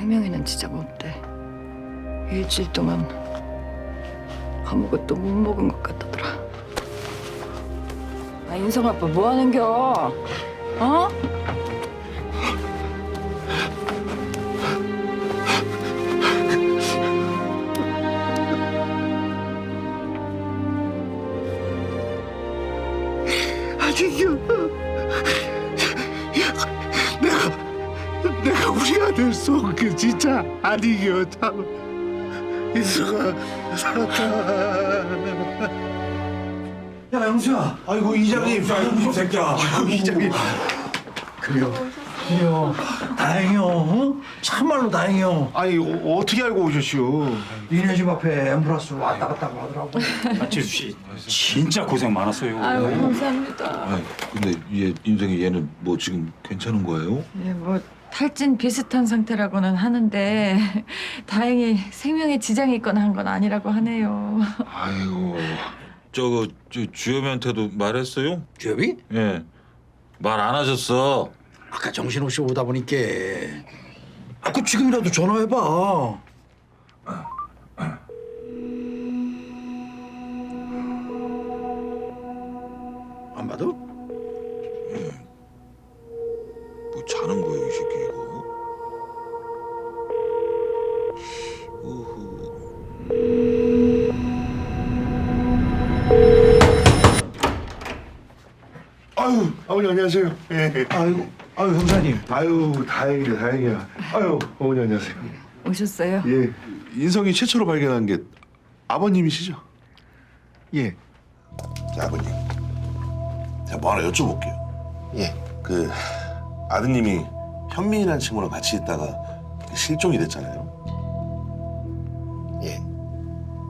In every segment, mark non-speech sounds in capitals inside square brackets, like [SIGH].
생명에는 진짜 못 돼. 일주일 동안 아무것도 못 먹은 것 같다더라. 아 인성 아빠 뭐 하는겨? 어? 진짜 아니요. 참 살았다. 야 영수야 아이고 이장님 아이고 새끼야 아이고 이장님 그래요 그래요 다행이요 어? 참말로 다행이요 아니 어, 어떻게 알고 오셨시오? 니네 집 앞에 앰뷸런스 왔다 갔다 하더라고 씨 진짜 고생 많았어요. 아유 감사합니다. 아니 근데 얘 인생이 얘는 뭐 지금 괜찮은 거예요? 예, 뭐 탈진 비슷한 상태라고는 하는데 [LAUGHS] 다행히 생명에 지장이 있거나 한 건 아니라고 하네요. [LAUGHS] 아이고 저거 저 주엽이한테도 말했어요? 주엽이? 예. 말 안 하셨어. 아까 정신없이 오다 보니까 아그 지금이라도 전화해봐 아이고 아유 형사님 아유 다행이다 다행이야. 아유 어머니 안녕하세요. 오셨어요? 예. 인성이 최초로 발견한 게 아버님이시죠? 예. 자, 아버님. 제가 뭐 하나 여쭤볼게요. 예. 그 아드님이 현민이라는 친구랑 같이 있다가 실종이 됐잖아요. 예.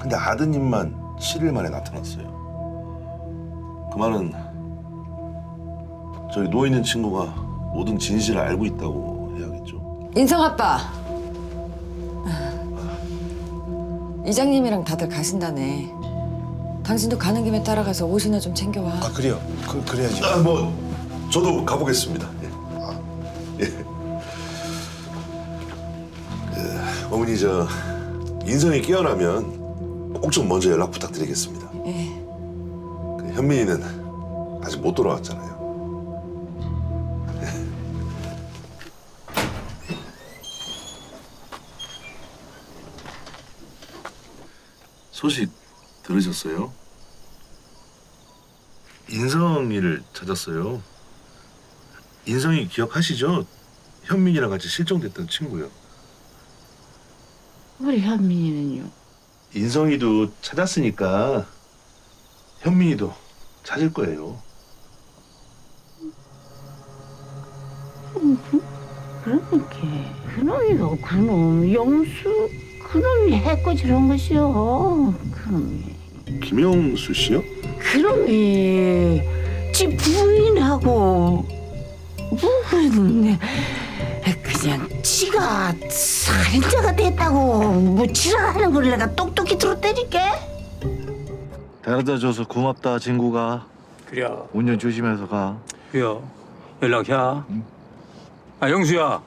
근데 아드님만 7일 만에 나타났어요. 그 말은 저기 누워 있는 친구가 모든 진실을 알고 있다고 해야겠죠. 인성 아빠. 이장님이랑 다들 가신다네. 당신도 가는 김에 따라가서 옷이나 좀 챙겨와. 아 그래요. 그 그래야죠. 아, 뭐 저도 가보겠습니다. 예. 아, 예. 그, 어머니 저 인성이 깨어나면 꼭 좀 먼저 연락 부탁드리겠습니다. 예. 그 현민이는 아직 못 돌아왔잖아요. 소식 들으셨어요? 인성이를 찾았어요. 인성이 기억하시죠? 현민이랑 같이 실종됐던 친구요. 우리 현민이는요? 인성이도 찾았으니까 현민이도 찾을 거예요. 그러니까 그놈이가 그놈 영수 그놈이 해코지한 것이요 그놈이 김영수 씨요? 그놈이 지 부인하고 무슨 그냥 지가 살인자가 됐다고 뭐 지랄하는 걸 내가 똑똑히 들었다니까 데려다 줘서 고맙다 친구가 그래. 운전 조심해서 가 그래. 연락해. 아 영수야.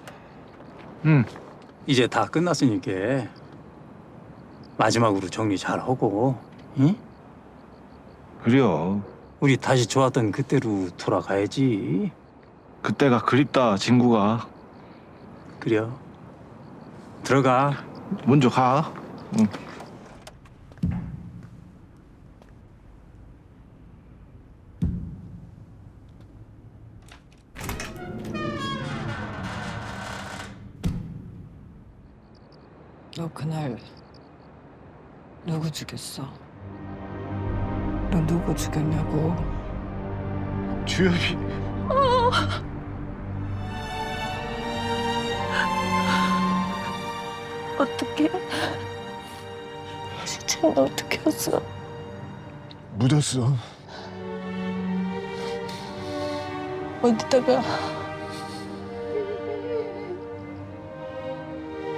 응. 이제 다 끝났으니까 마지막으로 정리 잘 하고, 응? 그래요 우리 다시 좋았던 그때로 돌아가야지. 그때가 그립다 친구가 그래. 들어가. 먼저 가 응. 너 그날 누구 죽였어? 너 누구 죽였냐고? 주엽이 어떻게 진짜 너 어떻게 했어 묻었어. 어디다가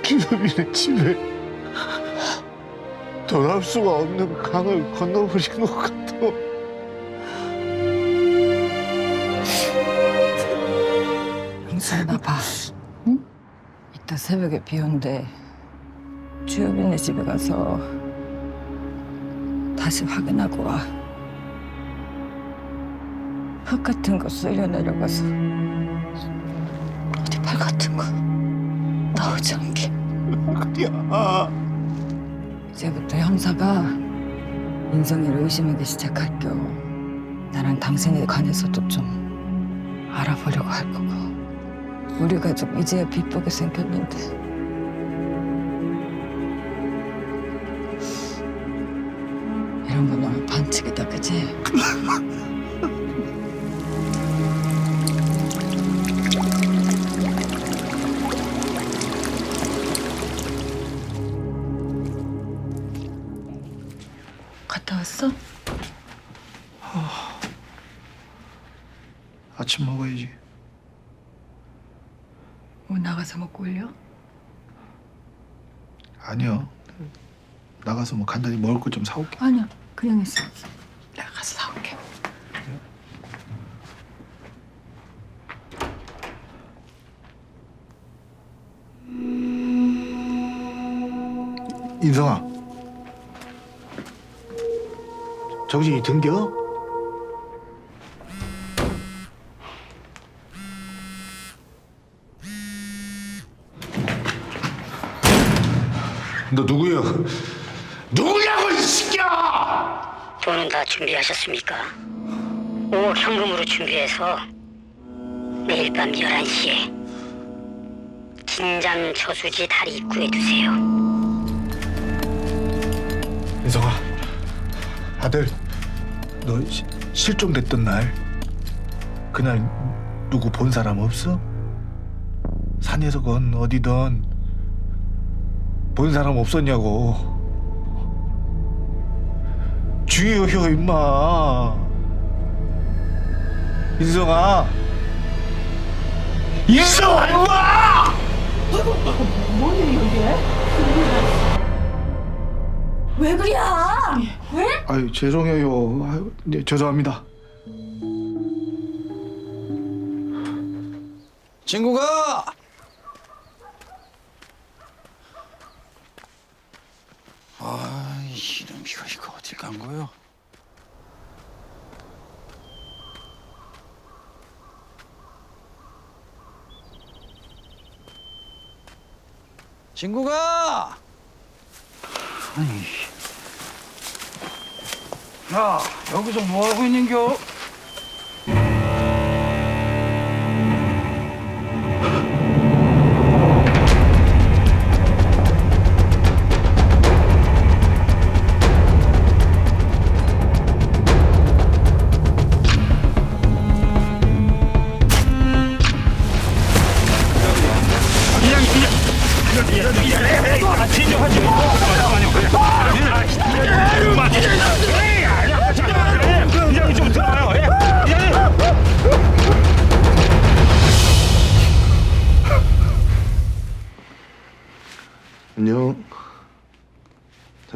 기섭이네 집에 돌아올 수가 없는 강을 건너버린 것 같아. 인수나 봐. 응? 이따 새벽에 비 온대. 주엽이네 집에 가서 다시 확인하고 와. 흙 같은 거 쓸려 내려가서 어디 발 같은 거 나오지 않게. 야, 이제부터 형사가 인성이를 의심하기 시작할 겨. 나랑 당신에 관해서도 좀 알아보려고 할 거고. 우리 가족 이제야 비법이 생겼는데. 이런 거 너무 반칙이다, 그지? [LAUGHS] 아니요. 나가서 뭐 간단히 먹을 것좀 사올게. 아니야, 그냥 있어. 내가 가서 사올게. 인성아. 정신이 든겨? 너 누구야? 누구냐고 이 새끼야! 돈은 다 준비하셨습니까? 5억 현금으로 준비해서 매일 밤 11시에 긴장 저수지 다리 입구에 두세요. 인성아. 아들, 너 시- 실종됐던 날 그날 누구 본 사람 없어? 산에서건 어디든 본 사람 없었냐고. 중요해요, 임마. 인성아. 인성아, 임마! 왜 그래? 아유 죄송해요. 아유, 네, 죄송합니다. 친구가 이놈 이거 이거 어딜 간 거요? 친구가 아니 야 여기서 뭐 하고 있는겨?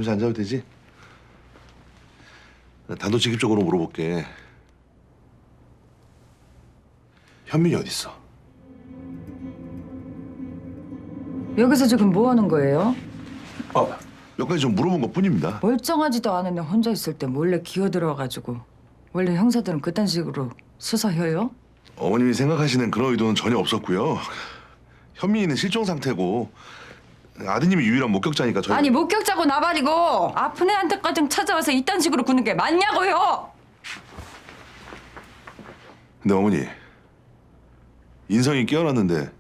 잠시 앉아도 되지? 나 단도직입적으로 물어볼게. 현민이 어디 있어? 여기서 지금 뭐 하는 거예요? 몇 가지 좀 물어본 것 뿐입니다. 멀쩡하지도 않은데 혼자 있을 때 몰래 기어 들어가가지고 원래 형사들은 그딴 식으로 수사해요? 어머님이 생각하시는 그런 의도는 전혀 없었고요. 현민이는 실종 상태고 아드님이 유일한 목격자니까 저희 아니 목격자고 나발이고 아픈 애한테까지 찾아와서 이딴 식으로 구는 게 맞냐고요? 근데 어머니 인성이 깨어났는데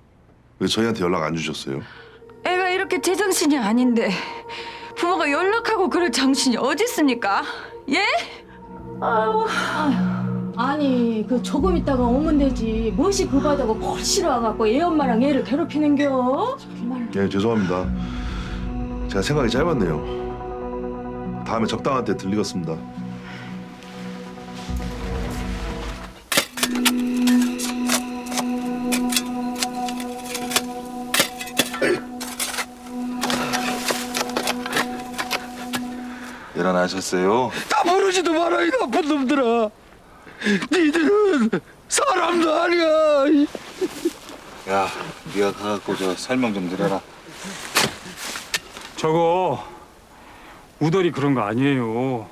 왜 저희한테 연락 안 주셨어요? 애가 이렇게 제정신이 아닌데 부모가 연락하고 그럴 정신이 어디 있습니까? 예? 아 니 그 조금 있다가 오면 되지 무엇이 급하다고 콜씨로 와갖고 애 엄마랑 애를 괴롭히는겨? 정말로 예 죄송합니다. 제가 생각이 짧았네요. 다음에 적당한 때 들리겠습니다. 일어나셨어요? 까부르지도 마라 이 나쁜 놈들아. 니들은 사람도 아니야. 야, 네가 가갖고 저 설명 좀 드려라. 저거 우덜이 그런 거 아니에요.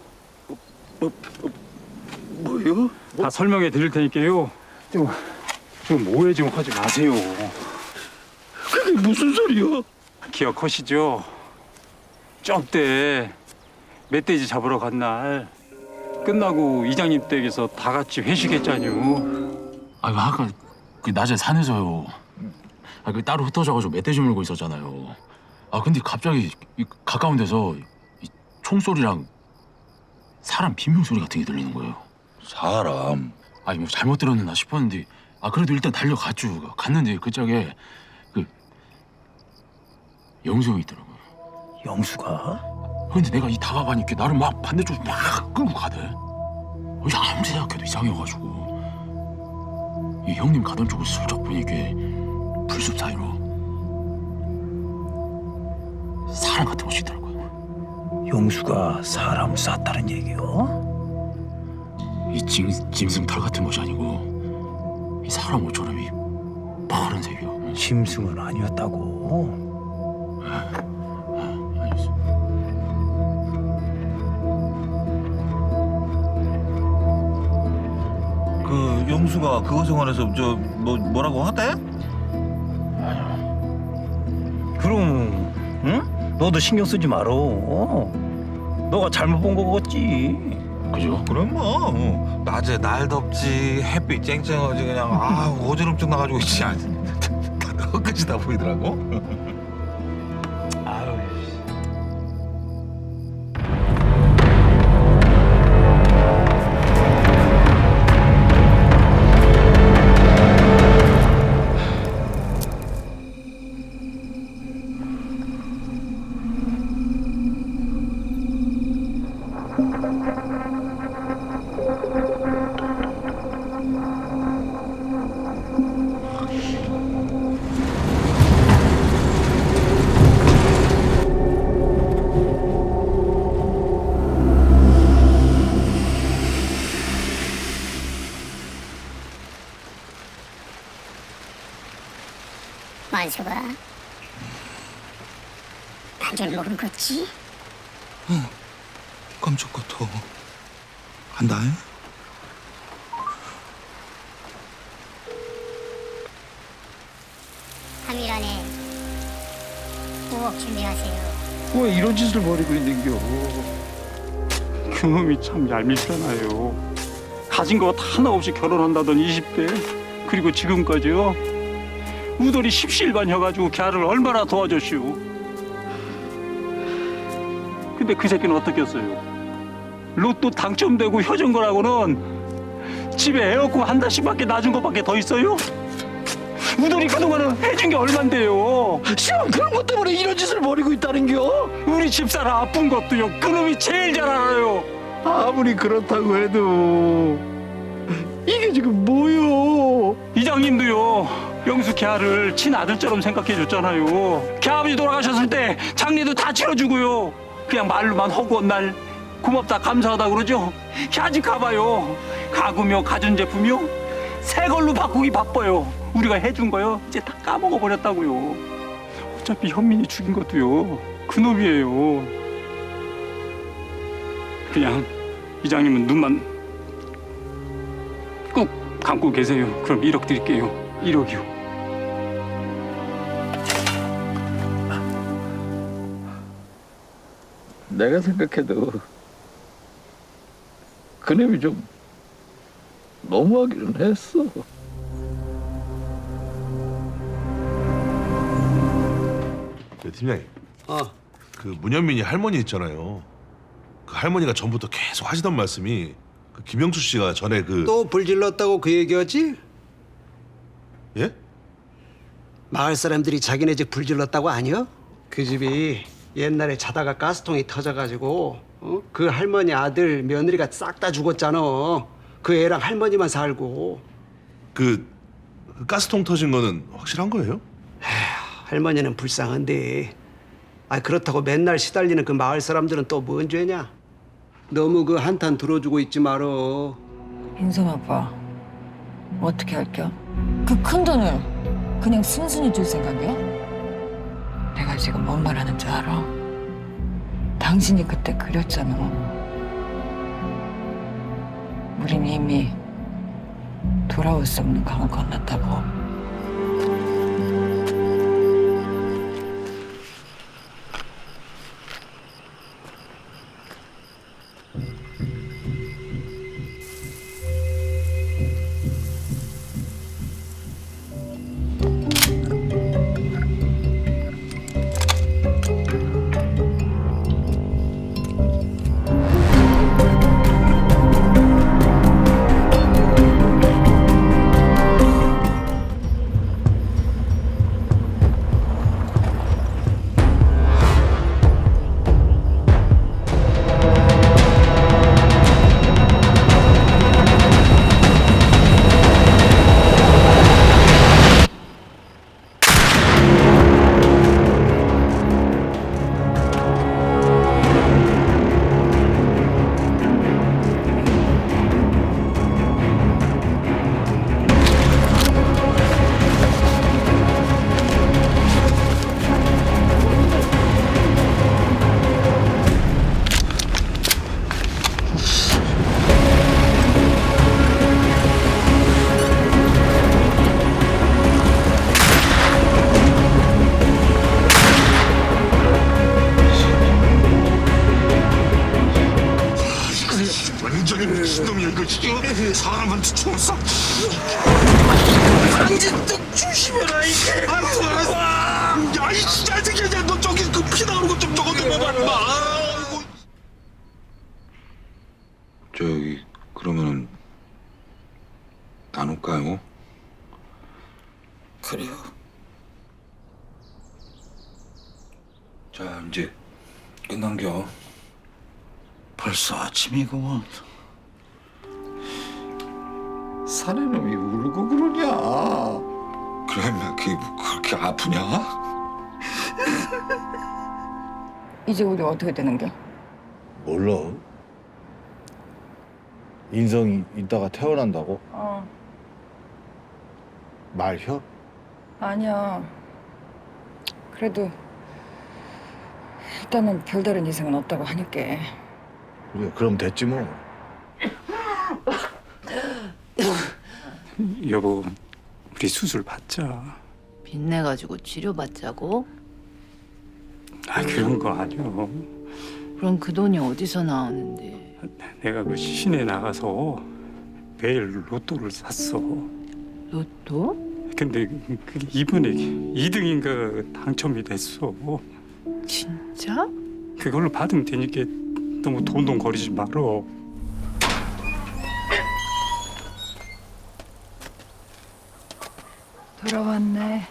뭐요? 다 설명해 드릴 테니까요. 좀, 좀 오해 좀 하지 마세요. 그게 무슨 소리야? 기억하시죠? 저때 멧돼지 잡으러 간 날 끝나고 이장님 댁에서 다 같이 회식했잖요. 아, 이거 아까 그 낮에 산에서요. 아, 그 따로 흩어져가지고 멧돼지 물고 있었잖아요. 아, 근데 갑자기 이 가까운 데서 이 총소리랑 사람 비명 소리 같은 게 들리는 거예요. 사람. 아니 뭐 잘못 들었나 싶었는데 아 그래도 일단 달려갔죠. 갔는데 그 짝에 그 영수 형이 있더라고요. 영수가? 근데 내가 이 다가가니까 나를 막 반대쪽으로 막 끌고 가대. 어, 이게 아무리 생각해도 이상해가지고 이 형님 가던 쪽을 슬쩍 보니까 불숲 사이로 사람 같은 것이 있더라고요. 영수가 사람 쐈다는 얘기요? 이 짐, 짐승 털 같은 것이 아니고 이 사람 옷처럼 이 파란색이요. 짐승은 아니었다고? 그 그것에 관해서 저 뭐 뭐라고 하대? 그럼 응? 너도 신경 쓰지 말어. 너가 잘못 본 거겠지. 그죠? 그럼 뭐 낮에 날 덥지 햇빛 쨍쨍하지 그냥 아 오지름증 나가지고 있지 [LAUGHS] 다 헛끝이 다 보이더라고. 먹은 거지? 깜짝 같아. 한다. 잉? 삼일 안에 5억 준비하세요. 왜 이런 짓을 벌이고 있는겨? 그놈이 참 얄밉잖아요. 가진 거 하나 없이 결혼한다던 20대 그리고 지금까지요. 우덜이 십시일반혀가지고 걔를 얼마나 도와줬슈. 근데 그 새끼는 어떻겠어요? 로또 당첨되고 효준 거라고는 집에 에어컨 한 달씩밖에 놔준 것밖에 더 있어요? 우덜이 그동안은 해준 게 얼만데요? 시방 그런 것 때문에 이런 짓을 벌이고 있다는겨? 우리 집사람 아픈 것도요. 그놈이 제일 잘 알아요. 아무리 그렇다고 해도 이게 지금 뭐요? 이장님도요 영수 걔를 친아들처럼 생각해 줬잖아요 걔 아버지 돌아가셨을 때 장례도 다 치러주고요 그냥 말로만 허구한 날 고맙다 감사하다 그러죠? 걔 아직 가봐요. 가구며 가전 제품이요? 새 걸로 바꾸기 바빠요. 우리가 해준 거요? 이제 다 까먹어 버렸다고요. 어차피 현민이 죽인 것도요. 그놈이에요. 그냥 이장님은 눈만 꾹 감고 계세요. 그럼 1억 드릴게요. 1억이요. 내가 생각해도 그놈이 좀 너무하기는 했어. 그 팀장님. 어. 그 문현민이 할머니 있잖아요. 그 할머니가 전부터 계속 하시던 말씀이 그 김영수 씨가 전에 그 또 불질렀다고 그 얘기하지? 예? 마을 사람들이 자기네 집 불질렀다고 아니요? 그 집이 옛날에 자다가 가스통이 터져가지고 어? 그 할머니 아들 며느리가 싹 다 죽었잖아. 그 애랑 할머니만 살고 그, 그 가스통 터진 거는 확실한 거예요? 할머니는 불쌍한데 아 그렇다고 맨날 시달리는 그 마을 사람들은 또 뭔 죄냐? 너무 그 한탄 들어주고 있지 말어. 인성 아빠 어떻게 할게요? 그 큰 돈을 그냥 순순히 줄 생각이야? 지금 뭔 말하는 줄 알아? 당신이 그때 그렸잖아. 우린 이미 돌아올 수 없는 강을 건넜다고. 임마 아이고. 저기 그러면은 나눌까요? 그래요. 자 이제 끝난겨 벌써 아침이구먼. 사내놈이 울고 그러냐 그래 인마 그게 뭐 그렇게 아프냐? [LAUGHS] 이제 우리 어떻게 되는 겨? 몰라. 인성이 이따가 태어난다고? 어, 말혀? 아니야. 그래도 일단은 별다른 이상은 없다고 하니까. 그래, 그럼 됐지 뭐. 여보, 우리 수술 받자. 빚내가지고 치료받자고? 아 그런 거 아니요. 그럼 그 돈이 어디서 나오는데? 내가 그 시내 나가서 매일 로또를 샀어. 로또? 근데 그 이번에 2등인가 당첨이 됐어. 진짜? 그걸로 받으면 되니까 너무 돈돈 거리지 말어. 돌아왔네.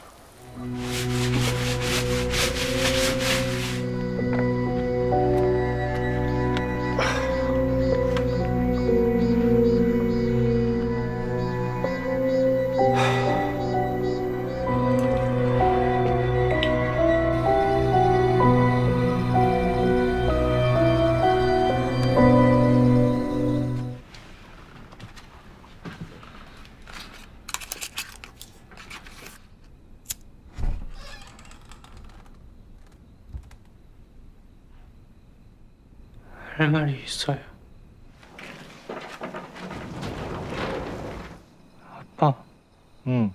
할 말이 있어요. 아빠, 응.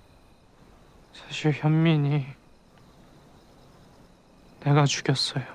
사실 현민이 내가 죽였어요.